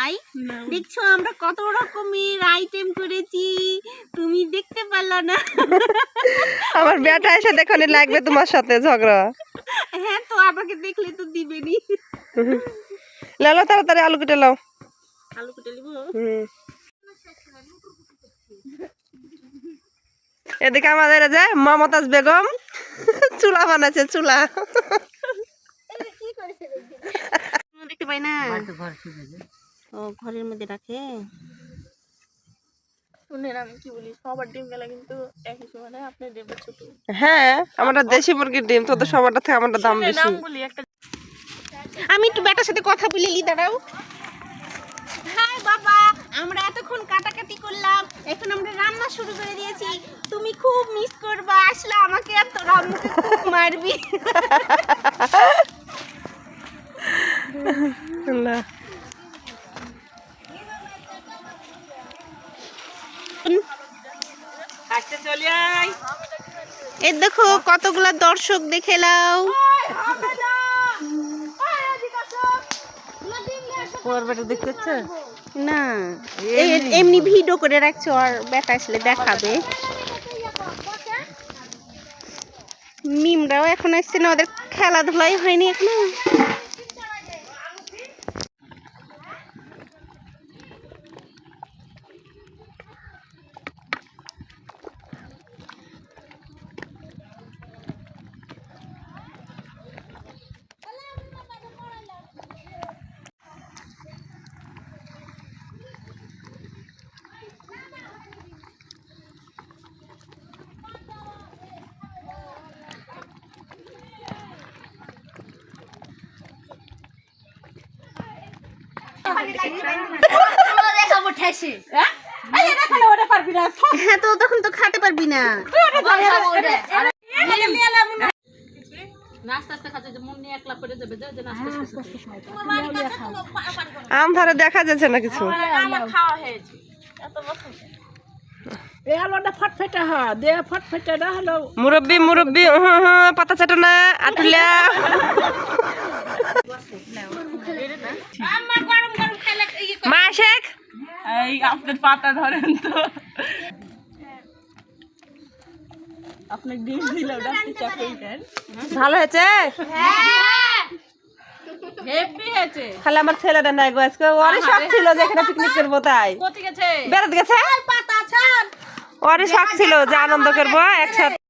আয় দেখছ আমরা কত রকমের আইটেম করেছি। তুমি দেখতে পারলা না। আমার বেটা এসে দেখনি লাগবে তোমার সাথে ঝগড়া। হ্যাঁ তো আমাকে দেখলে তো দিবেনি লালো তাড়াতাড়ি আলু কেটে লাও আলু কেটে নিবো। হুম। এদিকে আমাদের যে মমতাজ বেগম চুলা বানাচ্ছে চুলা। দেখতে না। ও ঘরের মধ্যে রাখে? আমি কি বলি সবার ডিম গেলা কিন্তু একই সমানে আপনার ডিমটা ছোট। হ্যাঁ আমারটা দেশি মুরগির ডিম তোদের সবারটা থেকে আমারটা দাম বেশি। নাম বলি একটা আমি একটু বেটার সাথে কথা বলে লি দাঁড়াও। হাই বাবা আমরা এতক্ষণ কাটাকাটি করলাম এখন আমরা রান্না শুরু করে দিয়েছি। তুমি খুব মিস করবা আসলে আমাকে আর তোর খুব মারবি। না এই দেখো কতগুলা দর্শক দেখে লাও না। এই- এমনি। ভিডিও করে রাখছো আর বেটা আসলে দেখাবে। মিমরাও এখন আসছে না ওদের খেলাধুলাই হয়নি এখনও। হ্যাঁ তো খাতে পারবি না। আম ধারে দেখা যাচ্ছে না কিছু। মুরব্বি মুরব্বি উহু, উহু, পাতা চাটো না শেখ এই আপনার পাতা ধরেন তো। আপনি ডিম চাকরি দেন। ভালো হয়েছে? খালি আমার ছেলেটা নাই গো আজকে। ওরই শখ ছিল যে এখানে পিকনিক করব তাই। বেড়াতে গেছে? ওরই শখ ছিল যে আনন্দ করব একসাথে।